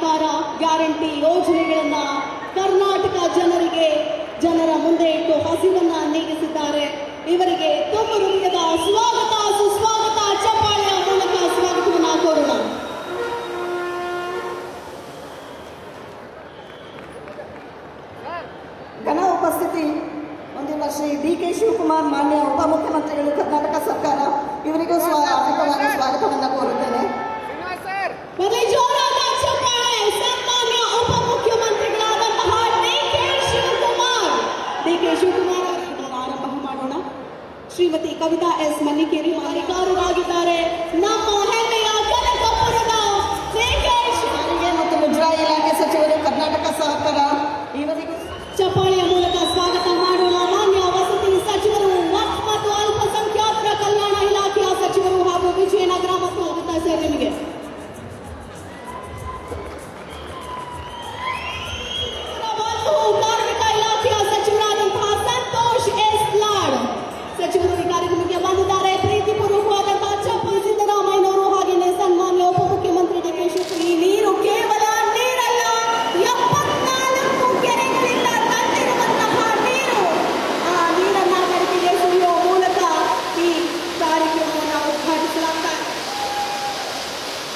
ಸರ್ಕಾರ ಗ್ಯಾರಂಟಿ ಯೋಜನೆಗಳನ್ನ ಕರ್ನಾಟಕ ಜನರಿಗೆ ಜನರ ಮುಂದೆ ಇಟ್ಟು ಹಸಿವನ್ನ ನೀಗಿಸಿದ್ದಾರೆ. ಇವರಿಗೆ ತುಂಬ ಹೃದಯದ ಸ್ವಾಗತ ಸುಸ್ವಾಗತ ಚಪ್ಪಾಳೆಯ ಮೂಲಕ ಸ್ವಾಗತವನ್ನ ಕೋರೋಣ. ಘನ ಉಪಸ್ಥಿತಿ ಹೊಂದಿರುವ ಶ್ರೀ ಡಿ ಕೆ ಶಿವಕುಮಾರ್ ಮಾನ್ಯ ಉಪಮುಖ್ಯಮಂತ್ರಿಗಳು ಕರ್ನಾಟಕ ಸರ್ಕಾರ ಇವರಿಗೂ ಸ್ವಾಗತವನ್ನು ಕೋರುತ್ತೇನೆ. श्रीमती कविता एस मलिक के रिहारिका और राजदारे ना मोहन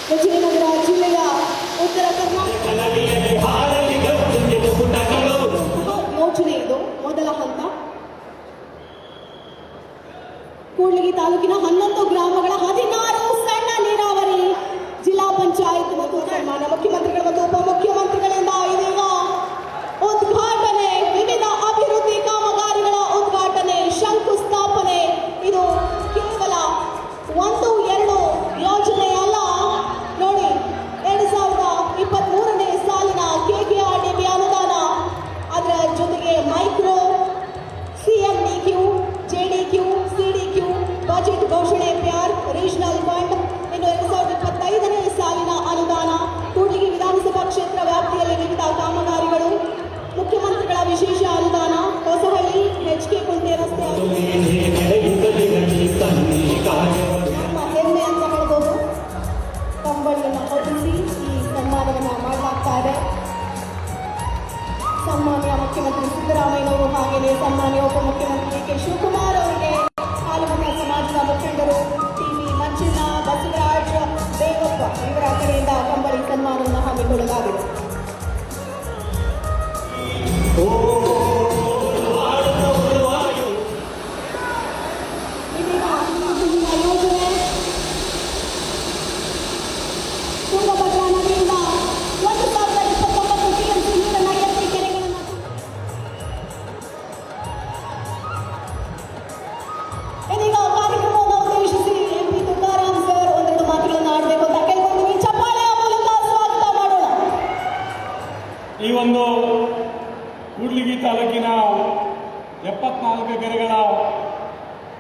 ವಿಜಯನಗರ ಜಿಲ್ಲೆಯ ಉತ್ತರ ಕರ್ನಾಟಕ ಯೋಜನೆ ಇದು. ಮೊದಲ ಹಂತ. ಕೂಡ್ಲಿಗಿ ತಾಲೂಕಿನ ಹನ್ನೊಂದು ಗ್ರಾಮಗಳ ಹದಿನಾರು ಸಣ್ಣ ನೀರಾವರಿ ಪಂಚಾಯತ್ ಮತ್ತು ಸನ್ಮಾನ ಮುಖ್ಯಮಂತ್ರಿಗಳು ಮತ್ತು ಉಪಮುಖ್ಯಮಂತ್ರಿಗಳಿಂದ ಇದೀಗ ಉದ್ಘಾಟನೆ, ವಿವಿಧ ಅಭಿವೃದ್ಧಿ ಕಾಮಗಾರಿಗಳ ಉದ್ಘಾಟನೆ, ಶಂಕುಸ್ಥಾಪನೆ. ಇದು ಕೇವಲ ಒಂದು, ಎರಡು ಯೋಜನೆ ಅಲ್ಲ ನೋಡಿ, ಎರಡು ಸಾವಿರದ ಇಪ್ಪತ್ತ್ ಮೂರನೇ ಸಾಲಿನ ಕೆಕೆಆರ್ಡಿಬಿ ಅನುದಾನ. ಅದರ ಜೊತೆಗೆ ಮೈಕ್ರೋ, ಸಿಎಂಡಿಕ್ಯೂ, ಜೆಡಿಕ್ಯೂ ಕ್ಯೂ ಬಜೆಟ್ ಕ್ಯೂ ಪ್ಯಾರ್ ಸನ್ಮಾನ್ಯ ಮುಖ್ಯಮಂತ್ರಿ ಸಿದ್ದರಾಮಯ್ಯನವರು ಹಾಗೆಯೇ ಸನ್ಮಾನ್ಯ ಉಪಮುಖ್ಯಮಂತ್ರಿ ಕೆ. ಶಿವಕುಮಾರ್ ಅವರಿಗೆ ಹಾಲುಮತ ಸಮಾಜದ ಮುಖಂಡರು ಟಿವಿ ಮಂಜುನಾ ಬಸವರಾಜ್ ದೇವಪ್ಪ ಇವರ ಕಡೆಯಿಂದ ಕಂಬಳಿ ಸನ್ಮಾನವನ್ನು ಹಮ್ಮಿಕೊಳ್ಳಲಾಗಿದೆ. ಒಂದು ಕೂಡ್ಲಿಗಿ ತಾಲೂಕಿನ ಎಪ್ಪತ್ನಾಲ್ಕು ಕೆರೆಗಳ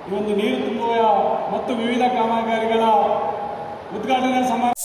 ಈ ಒಂದು ನೀರು ತುಂಬುವ ಮತ್ತು ವಿವಿಧ ಕಾಮಗಾರಿಗಳ ಉದ್ಘಾಟನೆ ಸಮಾರಂಭ